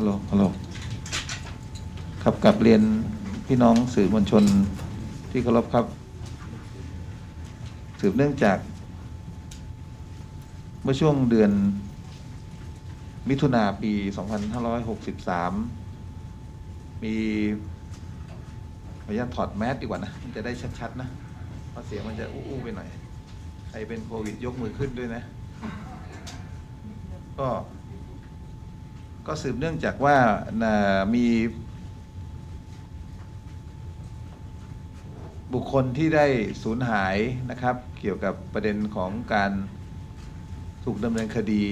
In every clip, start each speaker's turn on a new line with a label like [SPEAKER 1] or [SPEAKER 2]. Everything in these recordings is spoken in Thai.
[SPEAKER 1] ฮัลโหลฮัลโหลครับกลับเรียนพี่น้องสื่อมวลชนที่เคารพครับ สืบเนื่องจาก เมื่อช่วงเดือน มิถุนาปี 2563 มีขออนุญาตถอดแมสดีกว่านะ มันจะได้ชัด ๆ นะ เพราะเสียงมันจะอู้ๆไปหน่อย ใครเป็นโควิดยกมือขึ้นด้วยนะ ก็ ก็สืบเนื่องจากว่ามีบุคคลที่ได้สูญหายนะครับ เกี่ยวกับประเด็นของการถูกดำเนินคดี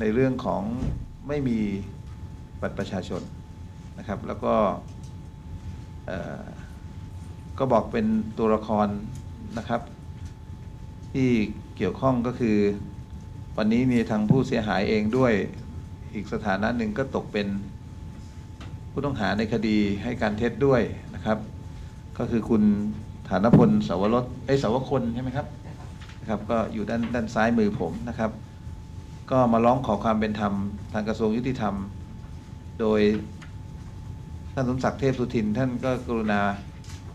[SPEAKER 1] ในเรื่องของไม่มีบัตรประชาชนนะครับ แล้วก็ก็บอกเป็นตัวละครนะครับ ที่เกี่ยวข้องก็คือ วันนี้มีทางผู้เสียหายเองด้วย อีกสถานะหนึ่งก็ตกเป็นผู้ต้องหาในคดีให้การเท็จด้วยนะครับ ก็คือคุณฐานพลสาวรสเอ้สาวคนใช่ไหมครับนะครับก็อยู่ด้านด้านซ้ายมือผมนะครับ ก็มาร้องขอความเป็นธรรมทางกระทรวงยุติธรรม โดยท่านสมศักดิ์เทพสุทิน ท่านก็กรุณา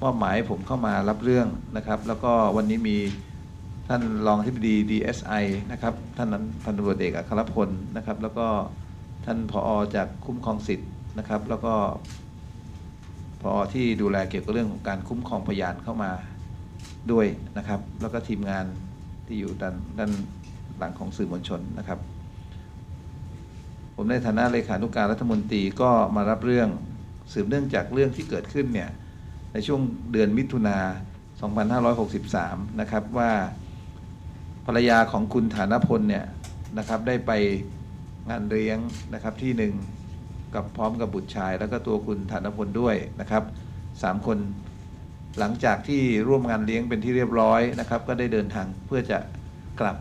[SPEAKER 1] มอบหมายให้ผมเข้ามารับเรื่องนะครับ แล้วก็วันนี้มีท่านรองที่ปดี DSI นะครับ ท่านนั้นพันตำรวจเอกอัครพลนะครับ แล้วก็ ท่านผอจากคุ้มครองสิทธิ์นะครับ แล้วก็ผอที่ดูแลเกี่ยวกับเรื่องของการคุ้มครองพยานเข้ามาด้วยนะครับ แล้วก็ทีมงานที่อยู่ด้านด้านหลังของสื่อมวลชนนะครับ ผมในฐานะเลขานุการรัฐมนตรีก็มารับเรื่องสืบเนื่องจากเรื่องที่เกิดขึ้นเนี่ยในช่วงเดือนมิถุนา 2563 นะครับว่าภรรยาของคุณฐานพลเนี่ยนะครับได้ไป งานเลี้ยงนะครับที่หนึ่งกับพร้อมกับบุตรชาย แล้วก็ตัวคุณฐานพลด้วยนะครับสามคนหลังจากที่ร่วมงานเลี้ยงเป็นที่เรียบร้อยนะครับ ก็ได้เดินทางเพื่อจะกลับ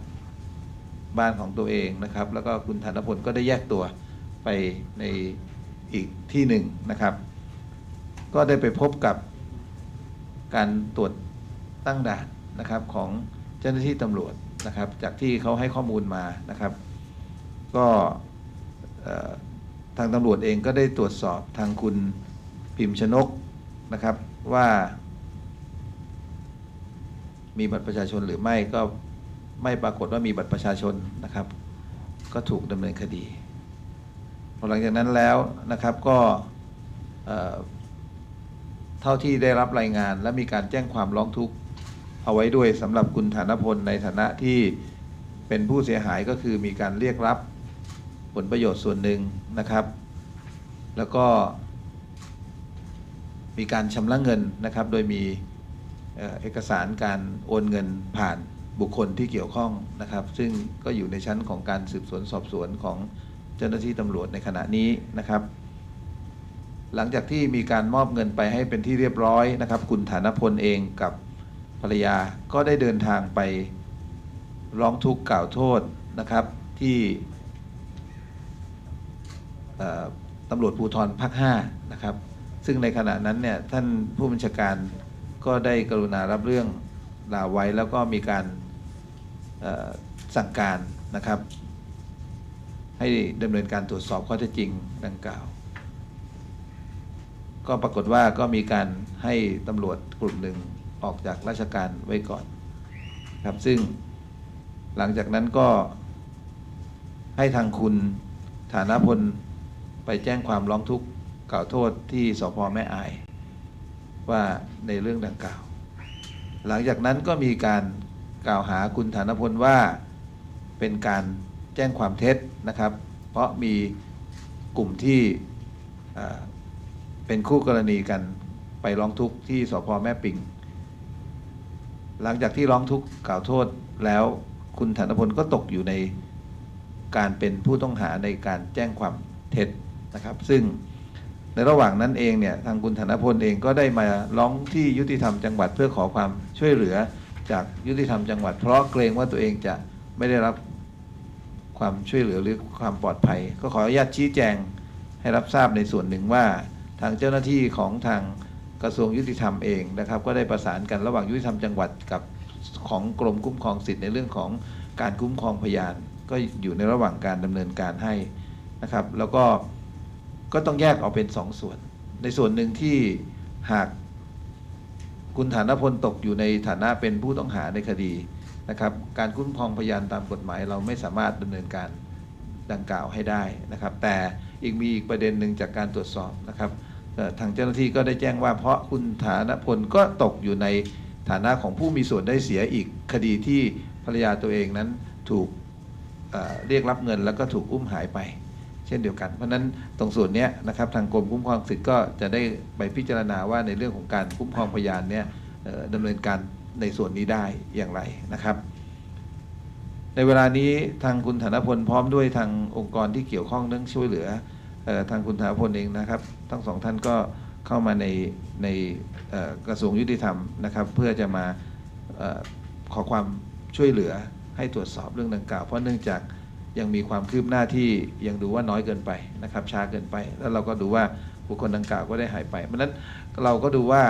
[SPEAKER 1] บ้านของตัวเองนะครับ แล้วก็คุณธนพลก็ได้แยกตัวไปในอีกที่หนึ่งนะครับ ก็ได้ไปพบกับการตรวจตั้งด่านนะครับของเจ้าหน้าที่ตำรวจนะครับ จากที่เขาให้ข้อมูลมานะครับ ก็ทางตำรวจเองก็ได้ตรวจสอบทางคุณพิมพ์ชนกนะครับว่า มีบัตรประชาชนหรือไม่ก็ไม่ปรากฏว่ามีบัตรประชาชนนะครับ ก็ถูกดำเนินคดีพอหลังจากนั้นแล้วนะครับก็เอ่อเท่าที่ได้รับรายงาน และมีการแจ้งความร้องทุกข์เอาไว้ด้วยสำหรับคุณฐานพลในฐานะที่เป็นผู้เสียหายก็คือมีการเรียกรับ ผลประโยชน์ส่วนหนึ่งนะครับ แล้วก็ มีการชำระเงินนะครับ โดยมีเอกสารการโอนเงินผ่านบุคคลที่เกี่ยวข้องนะครับ ซึ่งก็อยู่ในชั้นของการสืบสวนสอบสวนของเจ้าหน้าที่ตำรวจในขณะนี้นะครับ หลังจากที่มีการมอบเงินไปให้เป็นที่เรียบร้อยนะครับ คุณฐานพลเองกับภรรยาก็ได้เดินทางไปร้องทุกข์กล่าวโทษนะครับ ที่ ตำรวจภูธรภาค5นะครับ ซึ่งในขณะนั้นเนี่ยท่านผู้บัญชาการก็ได้กรุณารับเรื่องราวไว้แล้วก็มีการสั่งการนะครับ ให้ดำเนินการตรวจสอบข้อเท็จจริงดังกล่าว ก็ปรากฏว่าก็มีการให้ตำรวจกลุ่มหนึ่งออกจากราชการไว้ก่อนครับซึ่งหลังจากนั้นก็ให้ทางคุณฐานพล ไปแจ้งความร้องทุกข์กล่าวโทษที่สพแม่อาย ว่าในเรื่องดังกล่าว หลังจากนั้นก็มีการกล่าวหาคุณฐานพลว่าเป็นการแจ้งความเท็จนะครับ เพราะมีกลุ่มที่เป็นคู่กรณีกันไปร้องทุกข์ที่สพแม่ปิง หลังจากที่ร้องทุกข์กล่าวโทษแล้วคุณฐานพลก็ตกอยู่ในการเป็นผู้ต้องหาในการแจ้งความเท็จ นะครับ ซึ่งในระหว่างนั้นเองเนี่ยทางคุณธนพลเองก็ได้มาร้องที่ยุติธรรมจังหวัดเพื่อขอความช่วยเหลือจากยุติธรรมจังหวัด เพราะเกรงว่าตัวเองจะไม่ได้รับความช่วยเหลือหรือความปลอดภัย ก็ขออนุญาตชี้แจงให้รับทราบในส่วนหนึ่งว่าทางเจ้าหน้าที่ของทางกระทรวงยุติธรรมเองนะครับ ก็ได้ประสานกันระหว่างยุติธรรมจังหวัดกับของกรมคุ้มครองสิทธิ์ในเรื่องของการคุ้มครองพยาน ก็อยู่ในระหว่างการดำเนินการให้นะครับ แล้วก็ ก็ต้องแยกออกเป็นสองส่วน ในส่วนหนึ่งที่หากคุณฐานพลตกอยู่ในฐานะเป็นผู้ต้องหาในคดีนะครับ การคุ้มครองพยานตามกฎหมาย เราไม่สามารถดำเนินการดังกล่าวให้ได้นะครับ แต่อีกมีอีกประเด็นหนึ่งจากการตรวจสอบนะครับทางเจ้าหน้าที่ก็ได้แจ้งว่า เพราะคุณฐานพลก็ตกอยู่ในฐานะของผู้มีส่วนได้เสียอีกคดีที่ภรรยาตัวเองนั้นถูกเรียกรับเงินแล้วก็ถูกอุ้มหายไป ช่นเดียวกัน เพราะฉะนั้นตรงส่วนนี้นะครับทางกรมคุ้มครองสิทธิ์ก็จะได้ไปพิจารณาว่าในเรื่องของการคุ้มครองพยานเนี่ยดำเนินการในส่วนนี้ได้อย่างไรนะครับ ในเวลานี้ทางคุณธนพลพร้อมด้วยทางองค์กรที่เกี่ยวข้องเรื่องช่วยเหลืออทางคุณธนพลเองนะครับ ทั้งสองท่านก็เข้ามาในในกระทรวงยุติธรรมนะครับ เพื่อจะมาออขอความช่วยเหลือให้ตรวจสอบเรื่องดังกล่าว เพราะเนื่องจาก ยังมีความคืบหน้าที่ยังดูว่าน้อยเกินไปนะครับช้าเกินไป แล้วเราก็ดูว่าบุคคลดังกล่าวก็ได้หายไปเพราะฉะนั้นเราก็ดูว่า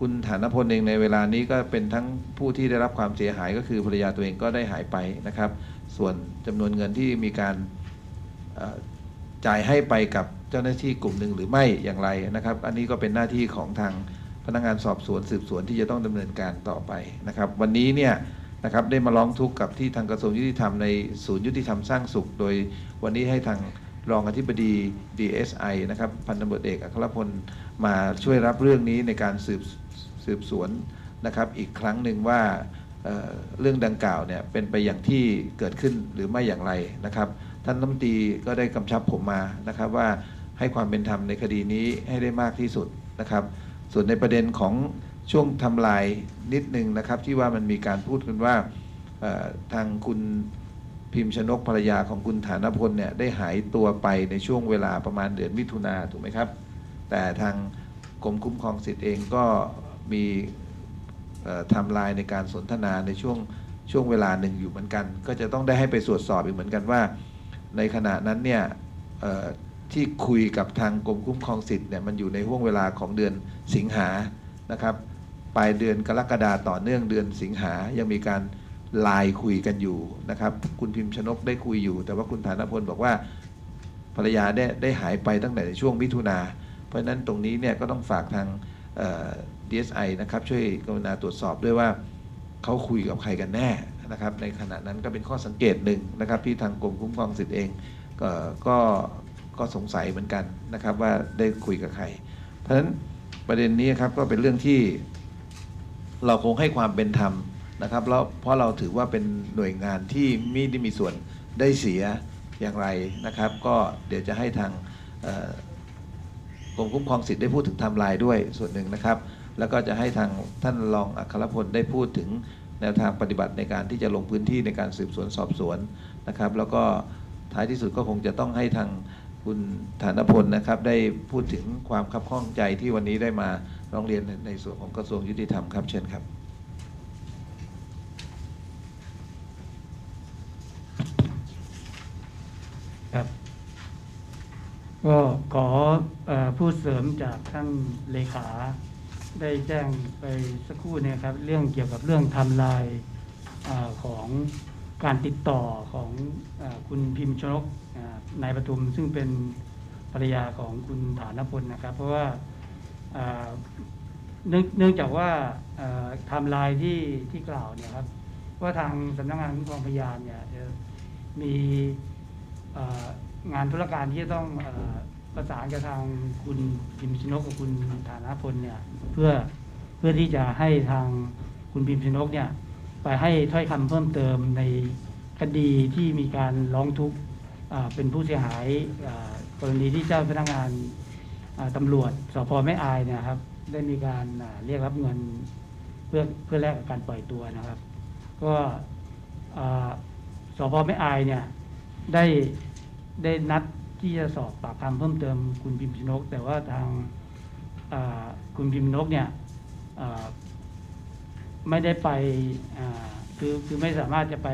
[SPEAKER 1] คุณฐานพลเองในเวลานี้ก็เป็นทั้งผู้ที่ได้รับความเสียหายก็คือภรรยาตัวเองก็ได้หายไปนะครับ ส่วนจำนวนเงินที่มีการจ่ายให้ไปกับเจ้าหน้าที่กลุ่มหนึ่งหรือไม่อย่างไรนะครับ อันนี้ก็เป็นหน้าที่ของทางพนักงานสอบสวนสืบสวนที่จะต้องดำเนินการต่อไปนะครับ วันนี้เนี่ย นะครับได้มาร้องทุกข์กับที่ทางกระทรวงยุติธรรมในศูนย์ยุติธรรมสร้างสุข โดยวันนี้ให้ทางรองอธิบดี DSI นะครับพันตำรวจเอกอัครพลมาช่วยรับเรื่องนี้ในการสืบสืบสวนนะครับอีกครั้งหนึ่งว่าเเรื่องดังกล่าวเนี่ยเป็นไปอย่างที่เกิดขึ้นหรือไม่อย่างไรนะครับ ท่านรัฐมนตรีก็ได้กำชับผมมานะครับว่าให้ความเป็นธรรมในคดีนี้ให้ได้มากที่สุดนะครับ ส่วนในประเด็นของ ช่วงทำลายนิดนึงนะครับ ที่ว่ามันมีการพูดกันว่าทางคุณพิมพ์ชนกภรรยาของคุณฐานพลเนี่ยได้หายตัวไปในช่วงเวลาประมาณเดือนมิถุนาถูกไหมครับ แต่ทางกรมคุ้มครองสิทธิ์เองก็มีทำลายในการสนทนาในช่วงช่วงเวลาหนึ่งอยู่เหมือนกัน ก็จะต้องได้ให้ไปตรวจสอบอีกเหมือนกันว่า ในขณะนั้นเนี่ยที่คุยกับทางกรมคุ้มครองสิทธิ์เนี่ยมันอยู่ในห่วงเวลาของเดือนสิงหานะครับ ปลายเดือนกรกฎาต่อเนื่องเดือนสิงหายังมีการไลน์คุยกันอยู่นะครับ คุณพิมพ์ชนกได้คุยอยู่ แต่ว่าคุณฐานพลบอกว่าภรรยาได้ได้หายไปตั้งแต่ในช่วงมิถุนาเพราะฉะนั้นตรงนี้เนี่ยก็ต้องฝากทางเอ่อ DSI นะครับช่วยกรุณาตรวจสอบด้วยว่าเขาคุยกับใครกันแน่นะครับ ในขณะนั้นก็เป็นข้อสังเกตหนึ่งนะครับ ที่ทางกรมคุ้มครองสิทธิ์เองก็ก็ก็สงสัยเหมือนกันนะครับว่าได้คุยกับใคร เพราะฉะนั้นประเด็นนี้ครับก็เป็นเรื่องที่ เราคงให้ความเป็นธรรมนะครับแล้วเพราะเราถือว่าเป็นหน่วยงานที่มีได้มีส่วนได้เสียอย่างไรนะครับ ก็เดี๋ยวจะให้ทางกรมคุ้มครองสิทธิ์ได้พูดถึงไทม์ไลน์ด้วยส่วนหนึ่งนะครับ แล้วก็จะให้ทางท่านรองอัครพลได้พูดถึงแนวทางปฏิบัติในการที่จะลงพื้นที่ในการสืบสวนสอบสวนนะครับ แล้วก็ท้ายที่สุดก็คงจะต้องให้ทางคุณฐานพลนะครับ ได้พูดถึงความคับข้องใจที่วันนี้ได้มา ร้องเรียนในในส่วนของกระทรวงยุติธรรมครับเชิญครับ
[SPEAKER 2] ครับ ก็ขอเอ่อพูดเสริมจากท่านเลขาได้แจ้งไปสักครู่เนี่ยครับ เรื่องเกี่ยวกับเรื่องทำลายของการติดต่อของอคุณพิมพ์ชนกนายปทุมซึ่งเป็นภรรยาของคุณฐานพลนะครับ เพราะว่า เนื่องเนื่องจากว่าไทำลายที่ที่กล่าวเนี่ยครับ ว่าทางสำนักงานคุ้มครองพยานเนี่ยมีงานธุรการที่จะต้องอประสานกับทางคุณพิมพ์ชนกกับคุณฐานะพลเนี่ยเพื่อเพื่อที่จะให้ทางคุณพิมพ์ชนกเนี่ยไปให้ถ้อยคำเพิ่มเติมในคดีที่มีการร้องทุกข์เป็นผู้เสียหายกรณีที่เจ้าพนักงาน ตำรวจสพแม่อายเนี่ยครับ ได้มีการาเรียกรับเงินเพื่อเพื่อแลกกับการปล่อยตัวนะครับ ก็อ่าสพแม่อายเนี่ยได้ได้นัดที่จะสอบปากคำเพิ่มเติมคุณพิมพ์ชนก แต่ว่าทางาคุณพิมพ์ชนกเนี่ยไม่ได้ไปคือคือไม่สามารถจะไป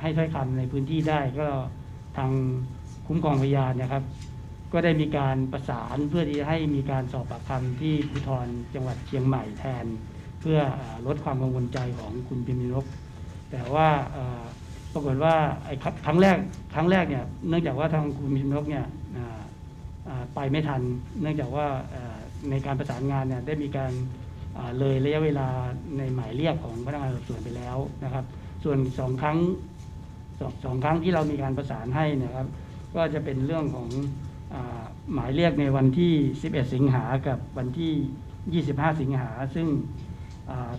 [SPEAKER 2] ให้ถ้อยคำในพื้นที่ได้ ก็ทางคุ้มครองพยานนะครับ ก็ได้มีการประสานเพื่อที่จะให้มีการสอบปากคำที่ภูธรจังหวัดเชียงใหม่แทน เพื่อลดความกังวลใจของคุณพิมพ์นกแต่ว่าปรากฏว่าไอ้ครั้งแรกครั้งแรกเนี่ยเนื่องจากว่าทางคุณพิมพ์นกเนี่ยไปไม่ทัน เนื่องจากว่าในการประสานงานเนี่ยได้มีการเลยระยะเวลาในหมายเรียกของพนักงานสอบสวนไปแล้วนะครับ ส่วนสองครั้งสองสองครั้งที่เรามีการประสานให้นะครับ ก็จะเป็นเรื่องของ หมายเรียกในวันที่ 11 สิงหากับวันที่ 25 สิงหา ซึ่ง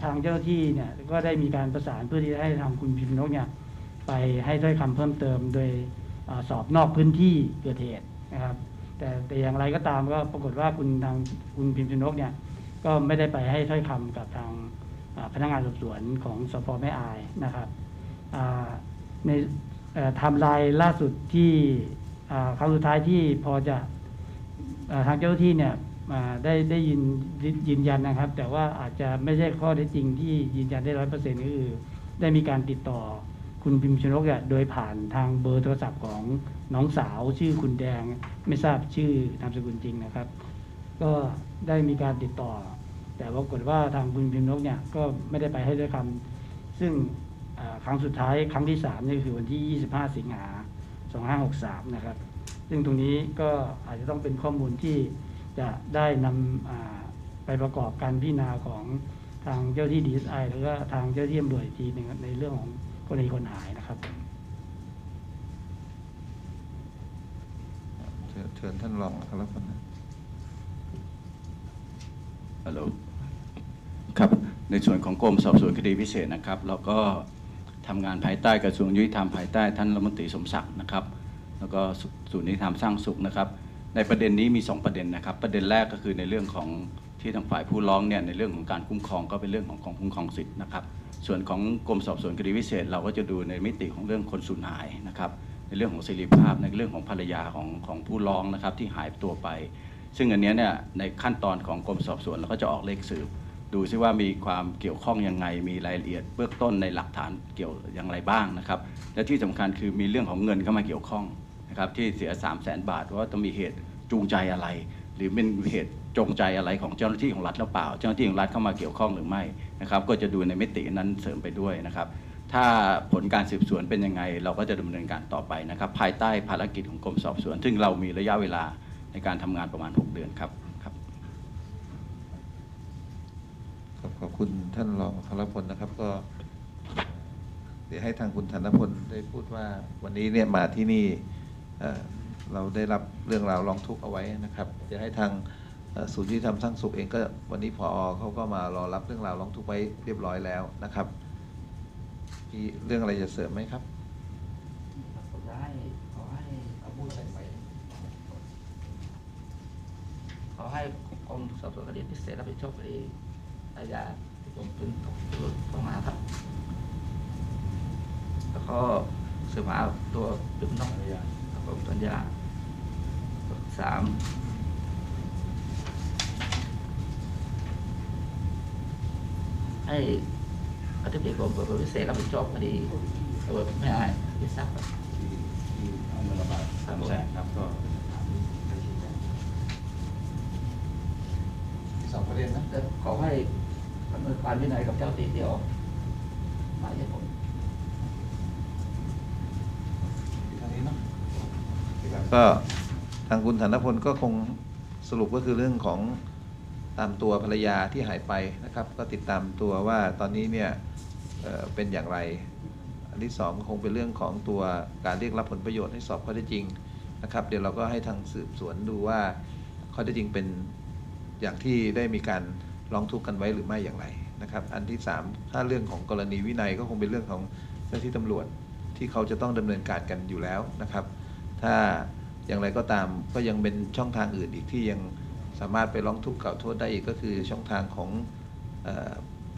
[SPEAKER 2] ทางเจ้าหน้าที่เนี่ยก็ได้มีการประสานเพื่อที่จะให้ทางคุณพิมพ์นกเนี่ยไปให้ถ้อยคำเพิ่มเติมโดยอสอบนอกพื้นที่เกิดเหตุนะครับ แต่แต่อย่างไรก็ตามก็ปรากฏว่าคุณทางคุณพิมพ์นกเนี่ยก็ไม่ได้ไปให้ถ้อยคำกับทางพนักงานสอบสวนของสพแม่อายนะครับในไทม์ไลน์ล่าสุดที่ ครั้งสุดท้ายที่พอจะอทางเจ้าหน้าที่เนี่ยได้ได้ยินยืนยันนะครับ แต่ว่าอาจจะไม่ใช่ข้อเท็จจริงที่ยืนยันได้ร้อยเปอร์เซ็นต์ก็คือได้มีการติดต่อคุณพิมพ์ชนกเนี่ยโดยผ่านทางเบอร์โทรศัพท์ของน้องสาวชื่อคุณแดงไม่ทราบชื่อนามสกุลจริงนะครับ ก็ได้มีการติดต่อ แต่ปรากฏว่าทางคุณพิมพ์นกเนี่ยก็ไม่ได้ไปให้ด้วยคำซึ่งครั้งสุดท้ายครั้งที่3นี่คือวันที่ 25 สิงหา 2563 นะครับ ซึ่งตรงนี้ก็อาจจะต้องเป็นข้อมูลที่จะได้นำอ่าไปประกอบการพิจารณาของทางเจ้าที่ดีไอแล้วก็ทางเจ้าที่ตำรวจอีกทีหนึ่งในเรื่องของกรณีคนหายนะครับ
[SPEAKER 1] เชิญเชิญท่านรองนะครับ
[SPEAKER 3] ฮัลโหลครับ ในส่วนของกรมสอบสวนคดีพิเศษนะครับ เราก็ ทำงานภายใต้กระทรวงยุติธรรมภายใต้ท่านรัฐมนตรีสมศักดิ์นะครับ แล้วก็ศูนย์ยุติธรรมสร้างสุขนะครับ ในประเด็นนี้มี 2 ประเด็นนะครับ ประเด็นแรกก็คือในเรื่องของที่ทางฝ่ายผู้ร้องเนี่ยในเรื่องของการคุ้มครองก็เป็นเรื่องของกองคุ้มครองสิทธิ์นะครับ ส่วนของกรมสอบสวนคดีพิเศษ เราก็จะดูในมิติของเรื่องคนสูญหายนะครับ ในเรื่องของเสรีภาพในเรื่องของภรรยาของของผู้ร้องนะครับที่หายตัวไป ซึ่งอันนี้เนี่ยในขั้นตอนของกรมสอบสวนเราก็จะออกเลขสืบ ดูซิว่ามีความเกี่ยวข้องยังไง มีรายละเอียดเบื้องต้นในหลักฐานเกี่ยวอย่างไรบ้างนะครับ และที่สำคัญคือมีเรื่องของเงินเข้ามาเกี่ยวข้องนะครับที่เสีย 3 0 0แสนบาทว่าต้องมีเหตุจูงใจอะไร หรือเป็นเหตุจงใจอะไรของเจ้าหน้าที่ของรัฐหรือเปล่า เจ้าหน้าที่ของรัฐเข้ามาเกี่ยวข้องหรือไม่นะครับ ก็จะดูในมิตินั้นเสริมไปด้วยนะครับ ถ้าผลการสืบสวนเป็นยังไง เราก็จะดำเนินการต่อไปนะครับ ภายใต้ภารกิจของกรมสอบสวน ซึ่งเรามีระยะเวลาในการทำงานประมาณ 6 เดือนครับ ครับ
[SPEAKER 1] ขอบคุณท่านรองธนพลนะครับ ก็ เดี๋ยวให้ทางคุณธนพลได้พูดว่าวันนี้เนี่ยมาที่นี่เอ่อเราได้รับเรื่องราวร้องทุกข์เอาไว้นะครับเดี๋ยวให้ทางเอ่อศูนย์ยุติธรรมสร้างสุขเองก็วันนี้พอเขาก็มารอรับเรื่องราวร้องทุกข์ไว้เรียบร้อยแล้วนะครับมีเรื่องอะไรจะเสริมไหมครับ
[SPEAKER 4] ผมจะให้ขอให้เอาพูใส่ไปขอให้กรมสอบสวนคดีพิเศษรับผิดชอบคดี อาญาที่ผมเป็นตกต้องมาครับ แล้วก็สืบหาตัวจุดน้องครับผมตัญญาสามให้อธิบดีกรมสอบสวนพิเศษรับผิดชอบคดีตำรวจไม่ได้พิทราบครับ
[SPEAKER 3] เอาเงินระบาดสามแสนครับก็
[SPEAKER 1] สองประเด็นนะ
[SPEAKER 4] แต่ขอให้ดำเนินการวินัยกับเจ้าตีเดียวหมายเหตุผล
[SPEAKER 1] ทางนี้เนาะก็ทางคุณธนพลก็คงสรุปก็คือเรื่องของตามตัวภรรยาที่หายไปนะครับ ก็ติดตามตัวว่าตอนนี้เนี่ยเอ่อเป็นอย่างไร อันที่สองก็คงเป็นเรื่องของตัวการเรียกรับผลประโยชน์ให้สอบข้อเท็จจริงนะครับ เดี๋ยวเราก็ให้ทางสืบสวนดูว่าข้อเท็จจริงเป็น อย่างที่ได้มีการร้องทุกข์กันไว้หรือไม่อย่างไรนะครับ อันที่สามถ้าเรื่องของกรณีวินัยก็คงเป็นเรื่องของเจ้าหน้าที่ตำรวจที่เขาจะต้องดำเนินการกันอยู่แล้วนะครับ ถ้าอย่างไรก็ตามก็ยังเป็นช่องทางอื่นอีกที่ยังสามารถไปร้องทุกข์กล่าวโทษได้อีกก็คือช่องทางของอ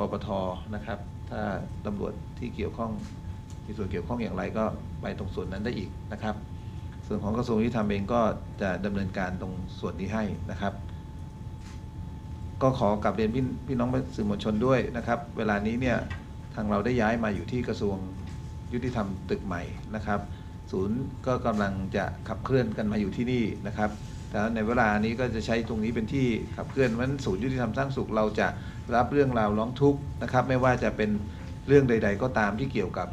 [SPEAKER 1] อปปทนะครับ ถ้าตำรวจที่เกี่ยวข้องมีส่วนเกี่ยวข้องอย่างไรก็ไปตรงส่วนนั้นได้อีกนะครับ ส่วนของกระทรวงยุติธรรมเองก็จะดำเนินการตรงส่วนนี้ให้นะครับ ก็ขอกลับเรียนพี่พี่น้องสื่อมวลชนด้วยนะครับ เวลานี้เนี่ยทางเราได้ย้ายมาอยู่ที่กระทรวงยุติธรรมตึกใหม่นะครับ ศูนย์ก็กำลังจะขับเคลื่อนกันมาอยู่ที่นี่นะครับแต่ในเวลานี้ก็จะใช้ตรงนี้เป็นที่ขับเคลื่อนเพราะฉะนั้นศูนย์ยุติธรรมสร้างสุขเราจะรับเรื่องราวร้องทุกข์นะครับ ไม่ว่าจะเป็นเรื่องใด ๆ ก็ตามที่เกี่ยวกับ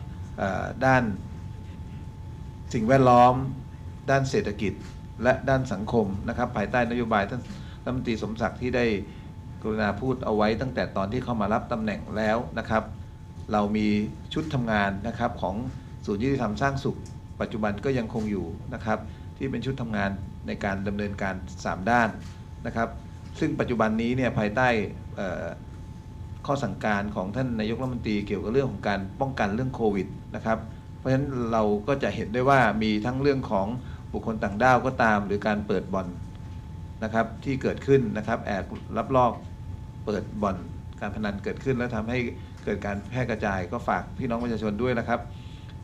[SPEAKER 1] ด้านสิ่งแวดล้อม ด้านเศรษฐกิจและด้านสังคมนะครับ ภายใต้นโยบายท่านรัฐมนตรีสมศักดิ์ที่ได้ กรุณาพูดเอาไว้ตั้งแต่ตอนที่เข้ามารับตำแหน่งแล้วนะครับ เรามีชุดทำงานนะครับของศูนย์ยุติธรรมสร้างสุข ปัจจุบันก็ยังคงอยู่นะครับ ที่เป็นชุดทำงานในการดำเนินการ 3 ด้านนะครับ ซึ่งปัจจุบันนี้เนี่ยภายใต้ข้อสั่งการของท่านนายกรัฐมนตรีเกี่ยวกับเรื่องของการป้องกันเรื่องโควิดนะครับ เพราะฉะนั้นเราก็จะเห็นได้ว่ามีทั้งเรื่องของบุคคลต่างด้าวก็ตาม หรือการเปิดบ่อนนะครับที่เกิดขึ้นนะครับแอบรับลอก เปิดบ่อนการพนันเกิดขึ้น แล้วทำให้เกิดการแพร่กระจายก็ฝากพี่น้องประชาชนด้วยนะครับ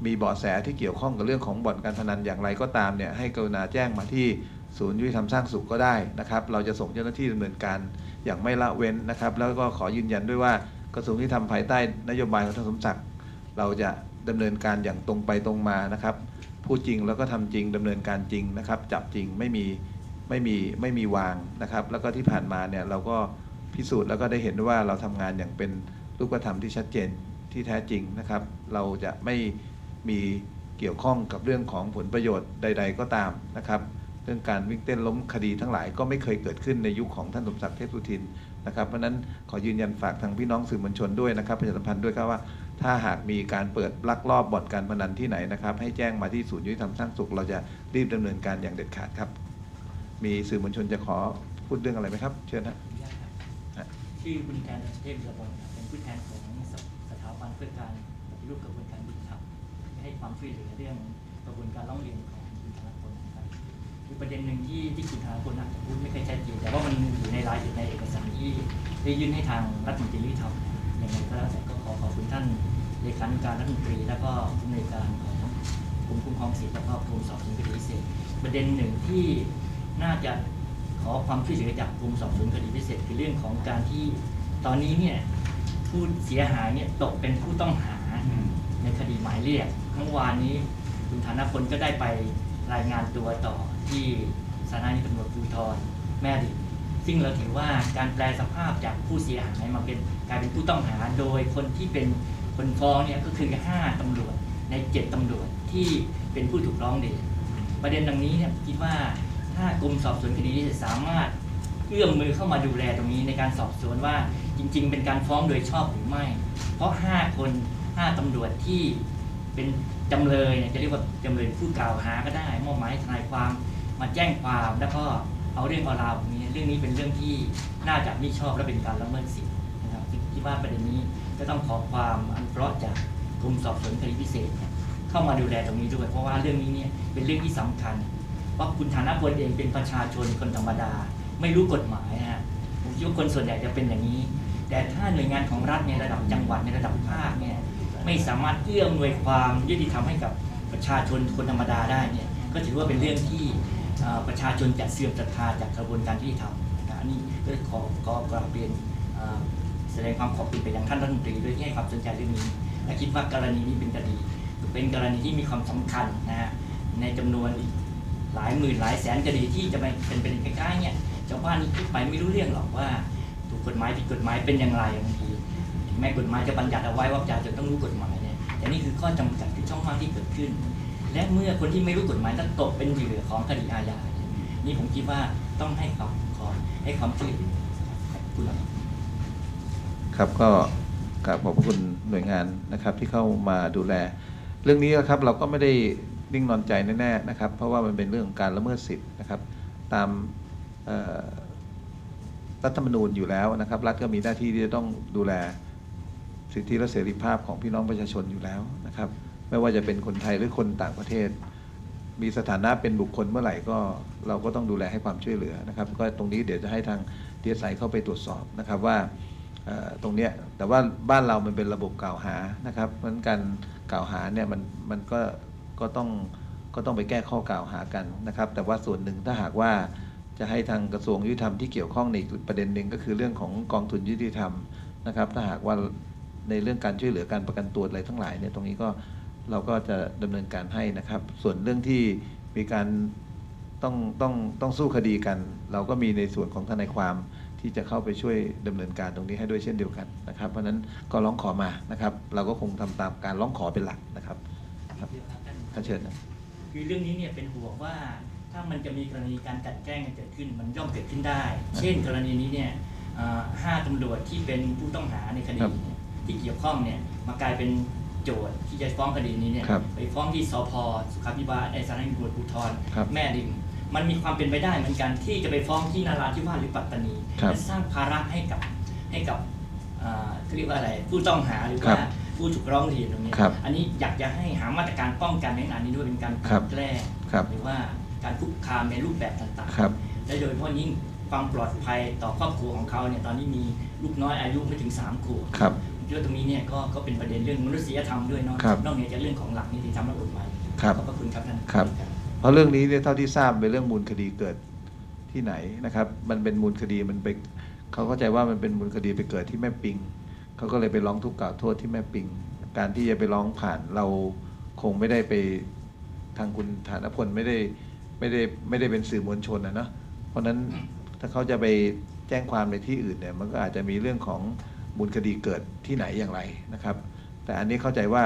[SPEAKER 1] มีเบาะแสที่เกี่ยวข้องกับเรื่องของบ่อนการพนันอย่างไรก็ตามเนี่ยให้กรุณาแจ้งมาที่ศูนย์ยุติธรรมสร้างสุขก็ได้นะครับ เราจะส่งเจ้าหน้าที่ดำเนินการอย่างไม่ละเว้นนะครับ แล้วก็ขอยืนยันด้วยว่ากระทรวงยุติธรรมภายใต้นโยบายของท่านสมศักดิ์เราจะดำเนินการอย่างตรงไปตรงมานะครับพูดจริงแล้วก็ทำจริงดำเนินการจริงนะครับ จับจริงไม่มีไม่มีไม่มีวางนะครับ แล้วก็ที่ผ่านมาเนี่ยเราก็ พิสูจน์แล้วก็ได้เห็นว่าเราทำงานอย่างเป็นรูปธรรมที่ชัดเจนที่แท้จริงนะครับ เราจะไม่มีเกี่ยวข้องกับเรื่องของผลประโยชน์ใด ๆ ก็ตามนะครับเรื่องการวิ่งเต้นล้มคดีทั้งหลายก็ไม่เคยเกิดขึ้นในยุคของท่านสมศักดิ์เทพสุทินนะครับเพราะฉะนั้นขอยืนยันฝากทางพี่น้องสื่อมวลชนด้วยนะครับประชาสัมพันธ์ด้วยครับว่า ถ้าหากมีการเปิดลักลอบบ่อนการพนันที่ไหนนะครับ ให้แจ้งมาที่ศูนย์ยุติธรรมสร้างสุข เราจะรีบดำเนินการอย่างเด็ดขาดครับ มีสื่อมวลชนจะขอพูดเรื่องอะไรไหมครับ เชิญนะฮะ
[SPEAKER 5] ชื่อคุณแทนเทพเรือบอลครับเป็นผู้แทนของสสถาบันเพื่อการปฏิรูปกระบวนการยุติธรรมให้ความช่วยเหลือเรื่องกระบวนการร้องเรียนของคุณธนพลนะครับคือประเด็นหนึ่งที่ที่คุณธนพลอาจจะพูดไม่เคยชัดเจนแต่ว่ามันอยู่ในรายอยู่ในเอกสารที่ได้ยื่นให้ทางรัฐมนตรียุติธรรมอย่างไรก็แล้วแต่ก็ขอขอบคุณท่านเลขานุการรัฐมนตรี แล้วก็ผู้อำนวยการของกรมคุ้มครองสิทธิแล้วก็กรมสอบสวนคดีพิเศษประเด็นหนึ่งที่น่าจะ ขอความช่วยเหลือจากกรมสอบสวนคดีพิเศษคือเรื่องของการที่ตอนนี้เนี่ยผู้เสียหายเนี่ยตกเป็นผู้ต้องหาในคดีหมายเรียกเมื่อวานนี้คุณธนพลก็ได้ไปรายงานตัวต่อที่สถานีตำรวจภูธรแม่ริซึ่งเราถือว่าการแปลสภาพจากผู้เสียหายมาเป็นกลายเป็นผู้ต้องหาโดยคนที่เป็นคนฟ้องเนี่ยก็คือห้าตำรวจในเจ็ดตำรวจที่เป็นผู้ถูกร้องเรียนประเด็นดังนี้เนี่ยคิดว่า ถ้ากรมสอบสวนคดีจะสามารถเอื้อมมือเข้ามาดูแลตรงนี้ในการสอบสวนว่าจริง ๆ เป็นการฟ้องโดยชอบหรือไม่ เพราะ 5 คน 5ตำรวจที่เป็นจำเลยเนี่ยจะเรียกว่าจำเลยผู้กล่าวหาก็ได้ มอบหมายให้ทนายความมาแจ้งความแล้วก็เอาเรื่องเอาราวนี้เรื่องนี้เป็นเรื่องที่น่าจะไม่ชอบและเป็นการละเมิดสิทธินะครับคิดว่าประเด็นนี้ก็ต้องขอความอันเคราะจากกรมสอบสวนคดีพิเศษเนี่ยเข้ามาดูแลตรงนี้ด้วยเพราะว่าเรื่องนี้เนี่ยเป็นเรื่องที่สำคัญ เพราคุณฐานะพลเองเป็นประชาชนคนธรรมดา ไม่รู้กฎหมายฮะผมคิดว่าคนส่วนใหญ่จะเป็นอย่างนี้ แต่ถ้าหน่วยงานของรัฐในระดับจังหวัดในระดับภาคเนี่ยไม่สามารถเอื้อมหน่วยความยุติธรรมให้กับประชาชนคนธรรมดาได้เนี่ยก็ถือว่าเป็นเรื่องที่ประชาชนจะเสื่อมศรัทธาจากกระบวนการยุติธรรมนะนนี้ก็ขอขอกราบเรียนแสดงความขอบคุณไปยังท่านรัฐมนตรีด้วยที่ให้ความสนใจเรื่องนี้และคิดว่ากรณีนี้เป็นคดี เป็นกรณีที่มีความสำคัญนะฮะในจำนวนอีก หลายหมื่นหลายแสนคดีที่จะไปเป็นเป็นคล้ายๆเนี่ยชาวบ้านนี่คิดไปไม่รู้เรื่องหรอกว่าถูกกฎหมายผิดกฎหมายเป็นอย่างไรบางทีถึงแม้กฎหมายจะบัญญัติเอาไว้ว่าประชาชนต้องรู้กฎหมายเนี่ยแต่นี่คือข้อจำกัดคือช่องว่างที่เกิดขึ้น และเมื่อคนที่ไม่รู้กฎหมายแล้วตกเป็นเหยื่อของคดีอาญานี่ผมคิดว่าต้องให้ความขอให้ความช่วยเหลือขอบคุณครับ
[SPEAKER 1] ครับก็กราบขอบคุณหน่วยงานนะครับที่เข้ามาดูแล เรื่องนี้นะครับเราก็ไม่ได้ นิ่งนอนใจแน่ๆนะครับ เพราะว่ามันเป็นเรื่องของการละเมิดสิทธิ์นะครับ ตามรัฐธรรมนูญอยู่แล้วนะครับ รัฐก็มีหน้าที่ที่จะต้องดูแลสิทธิและเสรีภาพของพี่น้องประชาชนอยู่แล้วนะครับ ไม่ว่าจะเป็นคนไทยหรือคนต่างประเทศ มีสถานะเป็นบุคคลเมื่อไหร่ก็เราก็ต้องดูแลให้ความช่วยเหลือนะครับ ก็ตรงนี้เดี๋ยวจะให้ทางดีเอสไเข้าไปตรวจสอบนะครับว่าตรงเนี้ยแต่ว่าบ้านเรามันเป็นระบบกล่าวหานะครับเพราะฉะนั้นการกล่าวหาเนี่ยมันมันก็ ก็ต้องก็ต้องไปแก้ข้อกล่าวหากันนะครับ แต่ว่าส่วนหนึ่งถ้าหากว่าจะให้ทางกระทรวงยุติธรรมที่เกี่ยวข้องในประเด็นหนึ่งก็คือเรื่องของกองทุนยุติธรรมนะครับ ถ้าหากว่าในเรื่องการช่วยเหลือการประกันตัวอะไรทั้งหลายเนี่ยตรงนี้ก็เราก็จะดำเนินการให้นะครับ ส่วนเรื่องที่มีการต้องต้องต้องสู้คดีกัน เราก็มีในส่วนของทนายความที่จะเข้าไปช่วยดำเนินการตรงนี้ให้ด้วยเช่นเดียวกันนะครับ เพราะฉะนั้นก็ร้องขอมานะครับ เราก็คงทำตามการร้องขอเป็นหลักนะครับ เชิญนะ
[SPEAKER 5] คือเรื่องนี้เนี่ยเป็นห่วงว่าถ้ามันจะมีกรณีการกลัดแกล้งกันเกิดขึ้นมันย่อมเกิดขึ้นได้ เช่น กรณีนี้เนี่ยเอ่อห้าตำรวจที่เป็นผู้ต้องหาในคดี
[SPEAKER 1] ครับ
[SPEAKER 5] เนี่ยที่เกี่ยวข้องเนี่ยมากลายเป็นโจทย์ที่จะฟ้องคดีนี้เนี่ย
[SPEAKER 1] ครับ
[SPEAKER 5] ไปฟ้องที่สพสุขาภิบาลในสถานีตำรวจภูธร
[SPEAKER 1] ครับ
[SPEAKER 5] แม่ริมมันมีความเป็นไปได้เหมือนกันที่จะไปฟ้องที่นาราธิวาสหรือปัตตานี
[SPEAKER 1] ครับ
[SPEAKER 5] และสร้างภาระให้กับให้กับอ่าเขาเรียกว่าอะไรผู้ต้องหาหรือ
[SPEAKER 1] ครั
[SPEAKER 5] ว่า
[SPEAKER 1] บ
[SPEAKER 5] ผู้ถูกร้องเรียนตรงนี้
[SPEAKER 1] ครับ
[SPEAKER 5] อันนี้อยากจะให้หามาตรการป้องกันในขณะนี้ด้วยเป็นการ
[SPEAKER 1] ครับ
[SPEAKER 5] แกล้ง
[SPEAKER 1] ครับ
[SPEAKER 5] หรือว่าการคุกคามในรูปแบบต่าง
[SPEAKER 1] ครับ
[SPEAKER 5] ๆและโดยเฉพาะยิ่งความปลอดภัยต่อครอบครัวของเขาเนี่ยตอนนี้มีลูกน้อยอายุไม่ถึง3ขวบ
[SPEAKER 1] ครับ
[SPEAKER 5] ผมคิดว่าตรงนี้เนี่ยก็ก็เป็นประเด็นเรื่องมนุษยธรรมด้วยเนาะ
[SPEAKER 1] ครับ
[SPEAKER 5] นอกเหนือจากเรื่องของหลักนิติธรรมและกฎหมาย
[SPEAKER 1] ครับ
[SPEAKER 5] ขอบพระคุณครับท่าน
[SPEAKER 1] ครับ เพราะเรื่องนี้เนี่ยเท่าที่ทราบเป็นเรื่องมูลคดีเกิดที่ไหนนะครับ มันเป็นมูลคดีมันไปเขาเข้าใจว่ามันเป็นมูลคดีไปเกิดที่แม่ปิง เขาก็เลยไปร้องทุกข์กล่าวโทษที่แม่ปิง การที่จะไปร้องผ่านเราคงไม่ได้ไปทางคุณฐานพลไม่ได้ไม่ได้ไม่ได้เป็นสื่อมวลชนนะเนาะเพราะฉะนั้นถ้าเขาจะไปแจ้งความในที่อื่นเนี่ยมันก็อาจจะมีเรื่องของมูลคดีเกิดที่ไหนอย่างไรนะครับ แต่อันนี้เข้าใจว่า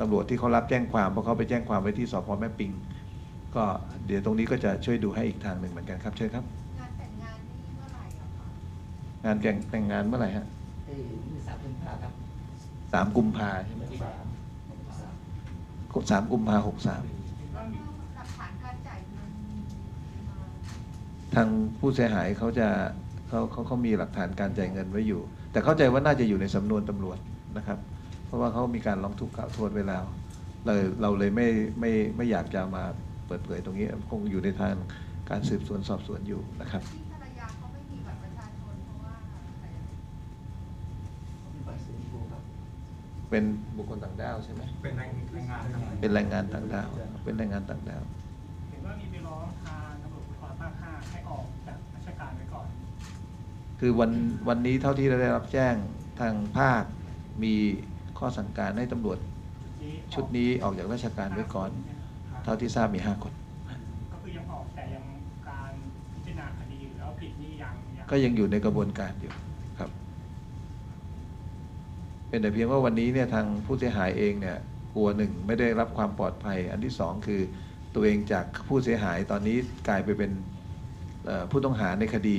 [SPEAKER 1] ตำรวจที่เขารับแจ้งความเพราะเขาไปแจ้งความไว้ที่สพแม่ปิง ก็เดี๋ยวตรงนี้ก็จะช่วยดูให้อีกทางหนึ่งเหมือนกันครับเชิญครับ
[SPEAKER 6] งานแต่งงานนี่เมื่อไหร่อะคะ
[SPEAKER 1] งานแต่งแต่งงานเมื่อไหร่ฮะ
[SPEAKER 4] เอ้ยนี่สามพันห้าครับ
[SPEAKER 1] สามกุมภาใช่ไหม
[SPEAKER 4] ที่สามสาม
[SPEAKER 1] สามกุมภาหกสาม
[SPEAKER 6] แล้วหลักฐานการจ่ายเงินมา
[SPEAKER 1] ทางผู้เสียหายเขาจะเขาเขาเขามีหลักฐานการจ่ายเงินไว้อยู่ แต่เข้าใจว่าน่าจะอยู่ในสำนวนตำรวจนะครับ เพราะว่าเขามีการร้องทุกข์กล่าวโทษไว้แล้วเลยเราเลยไม่ไม่ไม่อยากจะมาเปิดเผยตรงนี้ คงอยู่ในทางการสืบสวนสอบสวนอยู่นะครับ
[SPEAKER 6] ที่ภรรยาเขาไม่มีบัตรประชาชนเพราะว่าอะไร
[SPEAKER 4] มีบัตรสีชมพูครับ
[SPEAKER 1] เป็นบุคคลต่างด้าวใช่ไหม
[SPEAKER 7] เป็นแรงแรงงานทำงาน
[SPEAKER 1] เป็นแรงงานต่างด้าว เป็นแรงงานต่างด้าว
[SPEAKER 7] เห็นว่ามีไปร้องทางตำรวจภูธรภาคห้าให้ออกจากราชการไว้ก่อน
[SPEAKER 1] คือวันวันนี้เท่าที่เราได้รับแจ้งทางภาคมีข้อสั่งการให้ตำรวจชุดนี้ออกจากราชการไว้ก่อน เท่าที่ทราบมีห้าคน
[SPEAKER 7] ก็คือยังออกแต่ยังการพิจารณาคดีหรือว่าผิดนี่ยังยัง
[SPEAKER 1] ก็ยังอยู่ในกระบวนการอยู่ครับ เป็นแต่เพียงว่าวันนี้เนี่ยทางผู้เสียหายเองเนี่ยกลัวหนึ่งไม่ได้รับความปลอดภัย อันที่สองคือตัวเองจากผู้เสียหายตอนนี้กลายไปเป็นเอ่อผู้ต้องหาในคดี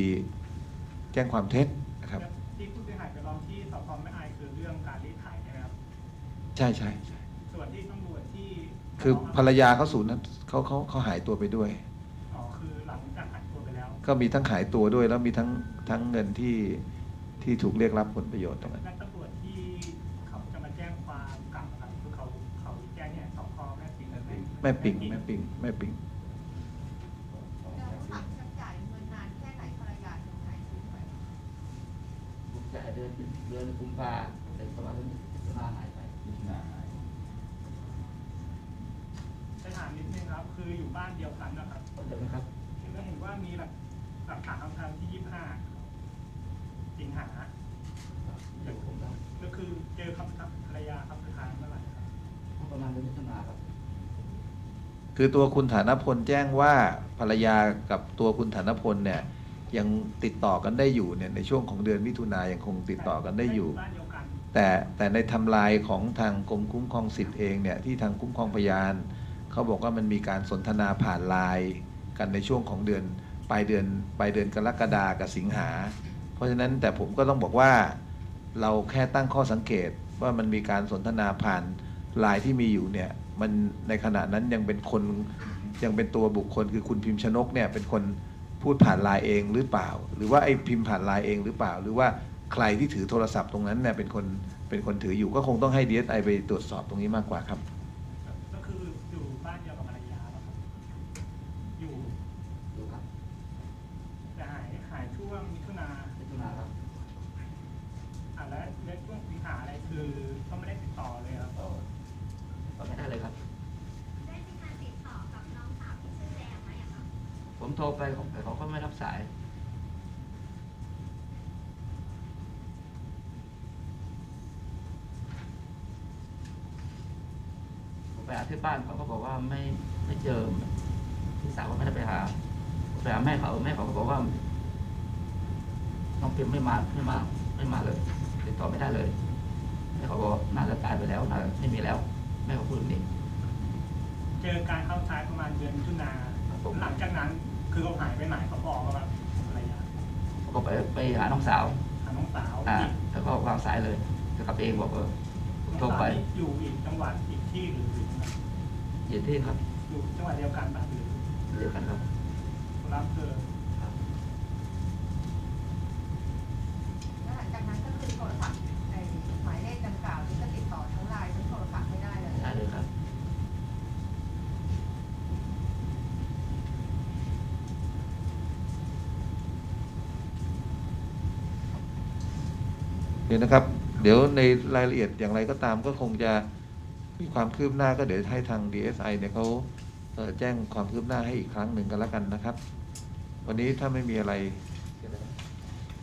[SPEAKER 1] แจ้งความเท็จนะครับ
[SPEAKER 7] ที่ผู้เสียหายไปร้องที่สพแม่อายคือเรื่องการรีดไถใช่ไหมครับ
[SPEAKER 1] ใช่ใช่ใช่
[SPEAKER 7] ส่วนที่ตำรวจที่
[SPEAKER 1] คือภรรยาเขาสูญเขาเขาเขาหายตัวไปด้วย
[SPEAKER 7] อ๋อคือหลังจากหายตัวไปแล้ว
[SPEAKER 1] ก็มีทั้งขายตัวด้วยแล้วมีทั้งทั้งเงินที่ที่ถูกเรียกรับผลประโยชน์ตรงนั้น
[SPEAKER 7] ม่ปิง
[SPEAKER 1] แม่ปิงแม่ปิงแล้
[SPEAKER 6] วหลังจากจ่ายเงินนานแค่ไหนภรรยาถึงหายตัวไป
[SPEAKER 4] ผมจ่ายเดือนเดือนกุมภาแต่ประมาณนี้มิถุนาหายไปมิถุนาหาย
[SPEAKER 7] จะถามนิดนึงครับ คืออยู่บ้านเดียวกันนะครับ
[SPEAKER 4] เข้าใจไหมครับ
[SPEAKER 7] เห็นว่าเห็นว่ามีหลักหลักฐานทางการที่ยี่ห้าสิงหา
[SPEAKER 4] เดี๋ยวผมครับ
[SPEAKER 7] ก็คือเจอคำกับภรรยาคำสุดท้ายเมื่อไหร่ครับ
[SPEAKER 4] ประมาณเดือนมิถุนาครับ
[SPEAKER 1] คือตัวคุณฐานพลแจ้งว่าภรรยากับตัวคุณฐานพลเนี่ยยังติดต่อกันได้อยู่เนี่ยในช่วงของเดือนมิถุนายังคงติดต่อกันได้อยู่ แต่แต่ในทำลายของทางกรมคุ้มครองสิทธิ์เองเนี่ยที่ทางคุ้มครองพยานเขาบอกว่ามันมีการสนทนาผ่านไลน์กันในช่วงของเดือนปลายเดือนปลายเดือนกรกฎากับสิงหา เพราะฉะนั้นแต่ผมก็ต้องบอกว่าเราแค่ตั้งข้อสังเกตว่ามันมีการสนทนาผ่านไลน์ที่มีอยู่เนี่ย มันในขณะนั้นยังเป็นคนยังเป็นตัวบุคคลคือคุณพิมพ์ชนกเนี่ยเป็นคนพูดผ่านไลน์เองหรือเปล่า หรือว่าไอ้พิมพ์ผ่านไลน์เองหรือเปล่า หรือว่าใครที่ถือโทรศัพท์ตรงนั้นเนี่ยเป็นคนเป็นคนถืออยู่ก็คงต้องให้ดีเอสไอไปตรวจสอบตรงนี้มากกว่าครับ
[SPEAKER 7] ก็คืออยู่บ้านเดียวกับภรรยาเหรอครับ อยู่
[SPEAKER 4] ดูครับ
[SPEAKER 7] แต่หายหายช่วงมิถุนา
[SPEAKER 4] มิถุนาครับ
[SPEAKER 7] อะและและช่วงสิงหาอะไรคือก็ไม่ได้ติดต่อเลยครับ
[SPEAKER 4] ก็ก็ไม่ได้เลยครับ
[SPEAKER 8] ได้มีการติดต่อกับน้องสาวที่ชื่อแดงไหมอะคะ
[SPEAKER 4] ผมโทรไปเขาเขาก็ไม่รับสาย ผมไปหาที่บ้านเขาก็บอกว่าไม่ไม่เจอพี่สาวก็ไม่ได้ไปหาไปหาแม่เขาแม่เขาก็บอกว่า น้องเปียมไม่มาไม่มาไม่มาเลยติดต่อไม่ได้เลยแม่เขาบอกน่าจะตายไปแล้วน่าจะไม่มีแล้ว แม่เขาพูดแบบนี้
[SPEAKER 7] แเจอการเข้าซ้ายประมาณเดือนมิถุนาหลังจากนั้นคือเขาหายไปไหนเขาบอกว่าแบบอะไรอย่าง
[SPEAKER 4] เขาก็ไปไปหาน้องสาว
[SPEAKER 7] หาน้องสาว
[SPEAKER 4] อ่า
[SPEAKER 7] อีก
[SPEAKER 4] แล้วก็วางสายเลยจะกลับเองบอกเออ
[SPEAKER 7] น้อง
[SPEAKER 4] โทร
[SPEAKER 7] สาว
[SPEAKER 4] ไป
[SPEAKER 7] นี่อยู่อีกจังหวัดอีกที่หรือหรือ
[SPEAKER 4] อยู่ที่ครับ
[SPEAKER 7] อยู่จังหวัดเดียวกันปะหรือ
[SPEAKER 4] เดียวกันครับ
[SPEAKER 7] คนรับเธอ
[SPEAKER 6] แล้วหลังจากนั้นก็คือโทรศัพท์ไอ้หมายเลขดังกล่าวนี้ก็ติดต่อทั้งไลน์ทั้งโทรศัพท์ไม่ได้เลย
[SPEAKER 4] ได้เลยครับ
[SPEAKER 1] เดี๋ยนะครับ เดี๋ยวในรายละเอียดอย่างไรก็ตามก็คงจะมีความคืบหน้าก็เดี๋ยวให้ทาง DSI เนี่ยเขาเแจ้งความคืบหน้าให้อีกครั้งหนึ่งกันแล้วกันนะครับ วันนี้ถ้าไม่มีอะไร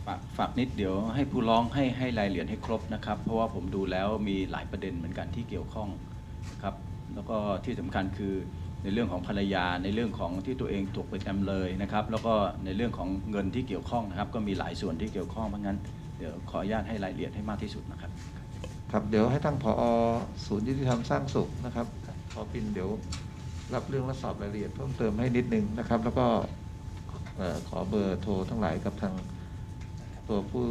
[SPEAKER 3] ฝากฝากนิดเดี๋ยวให้ผู้ร้องให้ให้รายละเอียดให้ครบนะครับ เพราะว่าผมดูแล้วมีหลายประเด็นเหมือนกันที่เกี่ยวข้องนะครับแล้วก็ที่สำคัญคือในเรื่องของภรรยาในเรื่องของที่ตัวเองตกเป็นจำเลยนะครับ แล้วก็ในเรื่องของเงินที่เกี่ยวข้องนะครับ ก็มีหลายส่วนที่เกี่ยวข้องเพราะงั้น เดี๋ยวขออนุญาตให้รายละเอียดให้มากที่สุดนะครับ
[SPEAKER 1] ครับเดี๋ยวให้ทางผอศูนย์ยุติธรรมสร้างสุขนะครับขอปินเดี๋ยวรับเรื่องและสอบรายละเอียดเพิ่มเติมให้นิดนึงนะครับ แล้วก็เอ่อขอเบอร์โทรทั้งหลายกับทางตัวผู้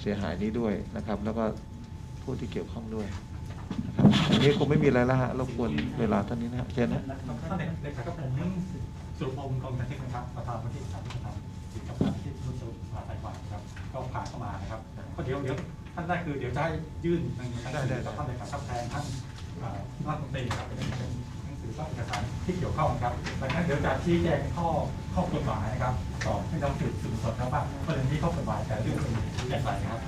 [SPEAKER 1] เสียหายนี้ด้วยนะครับ แล้วก็ผู้ที่เกี่ยวข้องด้วยนะครับอันนี้คงไม่มีอะไรแล้วฮะรบกวนเวลาเท่านี้นะฮะเช่นนะ
[SPEAKER 9] ท่านในในการก็ผมสรุปองค์กรการเทคนะครับประธานวันที่สามที่ทำกิจกรรมที่รุ่นสรุปผ่านสายวันครับ ก็ผ่านเข้ามานะครับก็เดี๋ยวเดี๋ยวท่านแรกคือเดี๋ยวจะให้ยื่นหนังสือได้ได้ท่านในการทับแทนท่านอ่ารัฐมนตรีครับเป็นหนังสือต้องเอกสารที่เกี่ยวข้องครับดังนั้นเดี๋ยวจะชี้แจงข้อข้อกฎหมายนะครับต่อให้น้องสืบสืบสดครับว่าประเด็นที่ข้อกฎหมายแต่เรื่องเป็นอย่างไรนะครับ